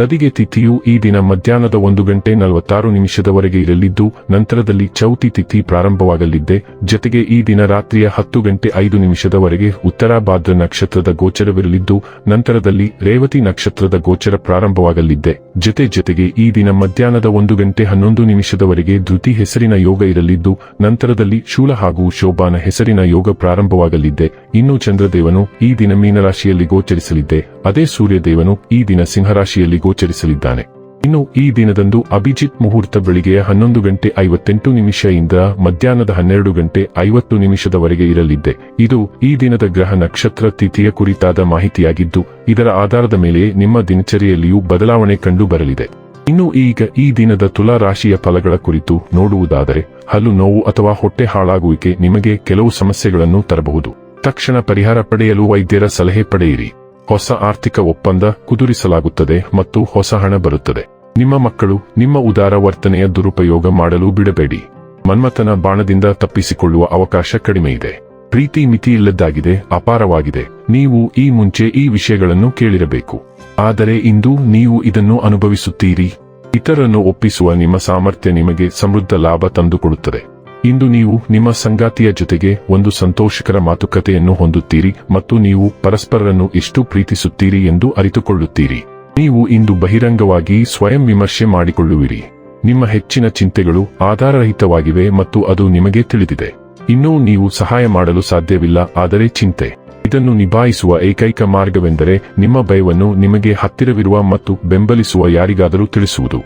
ತದಿಗೆ ತಿಥಿಯು ಈ ದಿನ ಮಧ್ಯಾಹ್ನದ ಒಂದು ಗಂಟೆ ನಲವತ್ತಾರು ನಿಮಿಷದವರೆಗೆ ಇರಲಿದ್ದು, ನಂತರದಲ್ಲಿ ಚೌತಿ ತಿಥಿ ಪ್ರಾರಂಭವಾಗಲಿದ್ದೆ. ಜತೆಗೆ ಈ ದಿನ ರಾತ್ರಿಯ ಹತ್ತು ಗಂಟೆ ಐದು ನಿಮಿಷದವರೆಗೆ ಉತ್ತರಾಭಾದ್ರ ನಕ್ಷತ್ರದ ಗೋಚರವಿರಲಿದ್ದು, ನಂತರದಲ್ಲಿ ರೇವತಿ ನಕ್ಷತ್ರದ ಗೋಚರ ಪ್ರಾರಂಭವಾಗಲಿದ್ದೆ. ಜತೆ ಜೊತೆಗೆ ಈ ದಿನ ಮಧ್ಯಾಹ್ನದ ಒಂದು ಗಂಟೆ ಹನ್ನೊಂದು ನಿಮಿಷದವರೆಗೆ ಧೃತಿ ಹೆಸರಿನ ಯೋಗ ಇರಲಿದ್ದು, ನಂತರದಲ್ಲಿ ಶೂಲ ಹಾಗೂ ಶೋಭಾನ ಹೆಸರಿನ ಯೋಗ ಪ್ರಾರಂಭವಾಗಲಿದ್ದೆ. ಇನ್ನು ಚಂದ್ರದೇವನು ಈ ದಿನ ಮೀನರಾಶಿಯಲ್ಲಿ ಗೋಚರಿಸಲಿದ್ದೆ. ಅದೇ ಸೂರ್ಯದೇವನು ಈ ದಿನ ಸಿಂಹರಾಶಿಯಲ್ಲಿ ಗೋಚರಿಸಲಿದ್ದಾನೆ. ಇನ್ನು ಈ ದಿನದಂದು ಅಭಿಜಿತ್ ಮುಹೂರ್ತ ಬೆಳಿಗ್ಗೆ ಹನ್ನೊಂದು ಗಂಟೆ ಐವತ್ತೆಂಟು ನಿಮಿಷದಿಂದ ಮಧ್ಯಾಹ್ನದ ಹನ್ನೆರಡು ಗಂಟೆ ಐವತ್ತು ನಿಮಿಷದವರೆಗೆ ಇರಲಿದ್ದೆ. ಇದು ಈ ದಿನದ ಗ್ರಹ ನಕ್ಷತ್ರ ತಿಥಿಯ ಕುರಿತಾದ ಮಾಹಿತಿಯಾಗಿದ್ದು, ಇದರ ಆಧಾರದ ಮೇಲೆ ನಿಮ್ಮ ದಿನಚರಿಯಲ್ಲಿಯೂ ಬದಲಾವಣೆ ಕಂಡು ಬರಲಿದೆ ಇನ್ನು ಈಗ ಈ ದಿನದ ತುಲಾ ರಾಶಿಯ ಫಲಗಳ ಕುರಿತು ನೋಡುವುದಾದರೆ, ಹಲ್ಲು ನೋವು ಅಥವಾ ಹೊಟ್ಟೆ ಹಾಳಾಗುವಿಕೆ ನಿಮಗೆ ಕೆಲವು ಸಮಸ್ಯೆಗಳನ್ನು ತರಬಹುದು. ತಕ್ಷಣ ಪರಿಹಾರ ಪಡೆಯಲು ವೈದ್ಯರ ಸಲಹೆ ಪಡೆಯಿರಿ. ಹೊಸ ಆರ್ಥಿಕ ಒಪ್ಪಂದ ಕುದುರಿಸಲಾಗುತ್ತದೆ ಮತ್ತು ಹೊಸ ಹಣ ಬರುತ್ತದೆ. ನಿಮ್ಮ ಮಕ್ಕಳು ನಿಮ್ಮ ಉದಾರ ವರ್ತನೆಯ ದುರುಪಯೋಗ ಮಾಡಲು ಬಿಡಬೇಡಿ. ಮನ್ಮಥನ ಬಾಣದಿಂದ ತಪ್ಪಿಸಿಕೊಳ್ಳುವ ಅವಕಾಶ ಕಡಿಮೆಯಿದೆ ಪ್ರೀತಿ ಮಿತಿಯಿಲ್ಲದ್ದಾಗಿದೆ, ಅಪಾರವಾಗಿದೆ. ನೀವು ಈ ಮುಂಚೆ ಈ ವಿಷಯಗಳನ್ನು ಕೇಳಿರಬೇಕು. ಆದರೆ ಇಂದು ನೀವು ಇದನ್ನು ಅನುಭವಿಸುತ್ತೀರಿ. ಇತರನ್ನು ಒಪ್ಪಿಸುವ ನಿಮ್ಮ ಸಾಮರ್ಥ್ಯ ನಿಮಗೆ ಸಮೃದ್ಧ ಲಾಭ ತಂದುಕೊಡುತ್ತದೆ. ಇಂದು ನೀವು ನಿಮ್ಮ ಸಂಗಾತಿಯ ಜೊತೆಗೆ ಒಂದು ಸಂತೋಷಕರ ಮಾತುಕತೆಯನ್ನು ಹೊಂದುತ್ತೀರಿ ಮತ್ತು ನೀವು ಪರಸ್ಪರರನ್ನು ಎಷ್ಟು ಪ್ರೀತಿಸುತ್ತೀರಿ ಎಂದು ಅರಿತುಕೊಳ್ಳುತ್ತೀರಿ. ನೀವು ಇಂದು ಬಹಿರಂಗವಾಗಿ ಸ್ವಯಂ ವಿಮರ್ಶೆ ಮಾಡಿಕೊಳ್ಳುವಿರಿ. ನಿಮ್ಮ ಹೆಚ್ಚಿನ ಚಿಂತೆಗಳು ಆಧಾರರಹಿತವಾಗಿವೆ ಮತ್ತು ಅದು ನಿಮಗೆ ತಿಳಿದಿದೆ. ಇನ್ನೂ ನೀವು ಸಹಾಯ ಮಾಡಲು ಸಾಧ್ಯವಿಲ್ಲ, ಆದರೆ ಚಿಂತೆ. ಇದನ್ನು ನಿಭಾಯಿಸುವ ಏಕೈಕ ಮಾರ್ಗವೆಂದರೆ ನಿಮ್ಮ ಭಯವನ್ನು ನಿಮಗೆ ಹತ್ತಿರವಿರುವ ಮತ್ತು ಬೆಂಬಲಿಸುವ ಯಾರಿಗಾದರೂ ತಿಳಿಸುವುದು.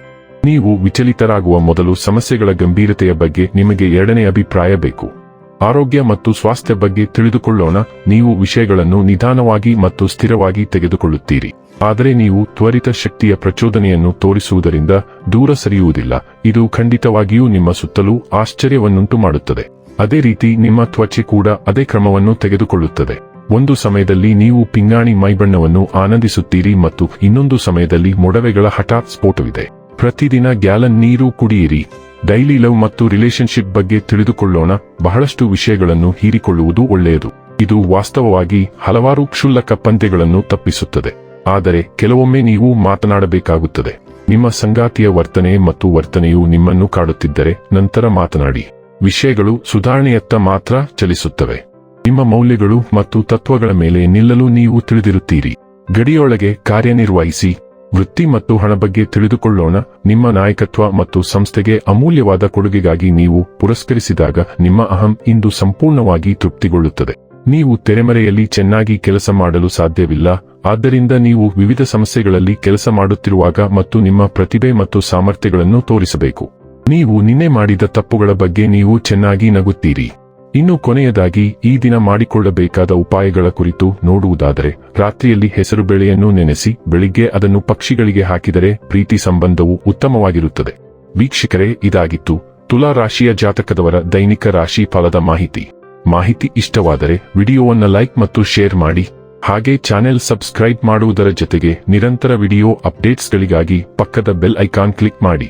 ನೀವು ವಿಚಲಿತರಾಗುವ ಮೊದಲು ಸಮಸ್ಯೆಗಳ ಗಂಭೀರತೆಯ ಬಗ್ಗೆ ನಿಮಗೆ ಎರಡನೇ ಅಭಿಪ್ರಾಯ ಬೇಕು. ಆರೋಗ್ಯ ಮತ್ತು ಸ್ವಾಸ್ಥ್ಯ ಬಗ್ಗೆ ತಿಳಿದುಕೊಳ್ಳೋಣ, ನೀವು ವಿಷಯಗಳನ್ನು ನಿಧಾನವಾಗಿ ಮತ್ತು ಸ್ಥಿರವಾಗಿ ತೆಗೆದುಕೊಳ್ಳುತ್ತೀರಿ. ಆದರೆ ನೀವು ತ್ವರಿತ ಶಕ್ತಿಯ ಪ್ರಚೋದನೆಯನ್ನು ತೋರಿಸುವುದರಿಂದ ದೂರ ಸರಿಯುವುದಿಲ್ಲ, ಇದು ಖಂಡಿತವಾಗಿಯೂ ನಿಮ್ಮ ಸುತ್ತಲೂ ಆಶ್ಚರ್ಯವನ್ನುಂಟು ಮಾಡುತ್ತದೆ. ಅದೇ ರೀತಿ ನಿಮ್ಮ ತ್ವಚೆ ಕೂಡ ಅದೇ ಕ್ರಮವನ್ನು ತೆಗೆದುಕೊಳ್ಳುತ್ತದೆ. ಒಂದು ಸಮಯದಲ್ಲಿ ನೀವು ಪಿಂಗಾಣಿ ಮೈಬಣ್ಣವನ್ನು ಆನಂದಿಸುತ್ತೀರಿ ಮತ್ತು ಇನ್ನೊಂದು ಸಮಯದಲ್ಲಿ ಮೊಡವೆಗಳ ಹಠಾತ್ ಸ್ಫೋಟವಿದೆ. ಪ್ರತಿದಿನ ಗ್ಯಾಲನ್ ನೀರು ಕುಡಿಯಿರಿ. ಡೈಲಿ ಲವ್ ಮತ್ತು ರಿಲೇಶನ್ಶಿಪ್ ಬಗ್ಗೆ ತಿಳಿದುಕೊಳ್ಳೋಣ. ಬಹಳಷ್ಟು ವಿಷಯಗಳನ್ನು ಹೀರಿಕೊಳ್ಳುವುದು ಒಳ್ಳೆಯದು. ಇದು ವಾಸ್ತವವಾಗಿ ಹಲವಾರು ಕ್ಷುಲ್ಲಕ ಪಂದ್ಯಗಳನ್ನು ತಪ್ಪಿಸುತ್ತದೆ. ಆದರೆ ಕೆಲವೊಮ್ಮೆ ನೀವು ಮಾತನಾಡಬೇಕಾಗುತ್ತದೆ. ನಿಮ್ಮ ಸಂಗಾತಿಯ ವರ್ತನೆ ಮತ್ತು ವರ್ತನೆಯು ನಿಮ್ಮನ್ನು ಕಾಡುತ್ತಿದ್ದರೆ ನಂತರ ಮಾತನಾಡಿ. ವಿಷಯಗಳು ಸುಧಾರಣೆಯತ್ತ ಮಾತ್ರ ಚಲಿಸುತ್ತವೆ. ನಿಮ್ಮ ಮೌಲ್ಯಗಳು ಮತ್ತು ತತ್ವಗಳ ಮೇಲೆ ನಿಲ್ಲಲು ನೀವು ತಿಳಿದಿರುತ್ತೀರಿ. ಗಡಿಯೊಳಗೆ ಕಾರ್ಯನಿರ್ವಹಿಸಿ. ವೃತ್ತಿ ಮತ್ತು ಹಣ ಬಗ್ಗೆ ತಿಳಿದುಕೊಳ್ಳೋಣ. ನಿಮ್ಮ ನಾಯಕತ್ವ ಮತ್ತು ಸಂಸ್ಥೆಗೆ ಅಮೂಲ್ಯವಾದ ಕೊಡುಗೆಗಾಗಿ ನೀವು ಪುರಸ್ಕರಿಸಿದಾಗ ನಿಮ್ಮ ಅಹಂ ಇಂದು ಸಂಪೂರ್ಣವಾಗಿ ತೃಪ್ತಿಗೊಳ್ಳುತ್ತದೆ. ನೀವು ತೆರೆಮರೆಯಲ್ಲಿ ಚೆನ್ನಾಗಿ ಕೆಲಸ ಮಾಡಲು ಸಾಧ್ಯವಿಲ್ಲ. ಆದ್ದರಿಂದ ನೀವು ವಿವಿಧ ಸಮಸ್ಯೆಗಳಲ್ಲಿ ಕೆಲಸ ಮಾಡುತ್ತಿರುವಾಗ ಮತ್ತು ನಿಮ್ಮ ಪ್ರತಿಭೆ ಮತ್ತು ಸಾಮರ್ಥ್ಯಗಳನ್ನು ತೋರಿಸಬೇಕು. ನೀವು ನಿನ್ನೆ ಮಾಡಿದ ತಪ್ಪುಗಳ ಬಗ್ಗೆ ನೀವು ಚೆನ್ನಾಗಿ ನಗುತ್ತೀರಿ. ಇನ್ನು ಕೊನೆಯದಾಗಿ ಈ ದಿನ ಮಾಡಿಕೊಳ್ಳಬೇಕಾದ ಉಪಾಯಗಳ ಕುರಿತು ನೋಡುವುದಾದರೆ, ರಾತ್ರಿಯಲ್ಲಿ ಹೆಸರು ಬೆಳೆಯನ್ನು ನೆನೆಸಿ ಬೆಳಿಗ್ಗೆ ಅದನ್ನು ಪಕ್ಷಿಗಳಿಗೆ ಹಾಕಿದರೆ ಪ್ರೀತಿ ಸಂಬಂಧವು ಉತ್ತಮವಾಗಿರುತ್ತದೆ. ವೀಕ್ಷಕರೇ, ಇದಾಗಿತ್ತು ತುಲಾ ರಾಶಿಯ ಜಾತಕದವರ ದೈನಿಕ ರಾಶಿ ಫಲದ ಮಾಹಿತಿ. ಮಾಹಿತಿ ಇಷ್ಟವಾದರೆ ವಿಡಿಯೋವನ್ನು ಲೈಕ್ ಮತ್ತು ಶೇರ್ ಮಾಡಿ, ಹಾಗೆ ಚಾನೆಲ್ ಸಬ್ಸ್ಕ್ರೈಬ್ ಮಾಡುವುದರ ಜೊತೆಗೆ ನಿರಂತರ ವಿಡಿಯೋ ಅಪ್ಡೇಟ್ಸ್ಗಳಿಗಾಗಿ ಪಕ್ಕದ ಬೆಲ್ ಐಕಾನ್ ಕ್ಲಿಕ್ ಮಾಡಿ.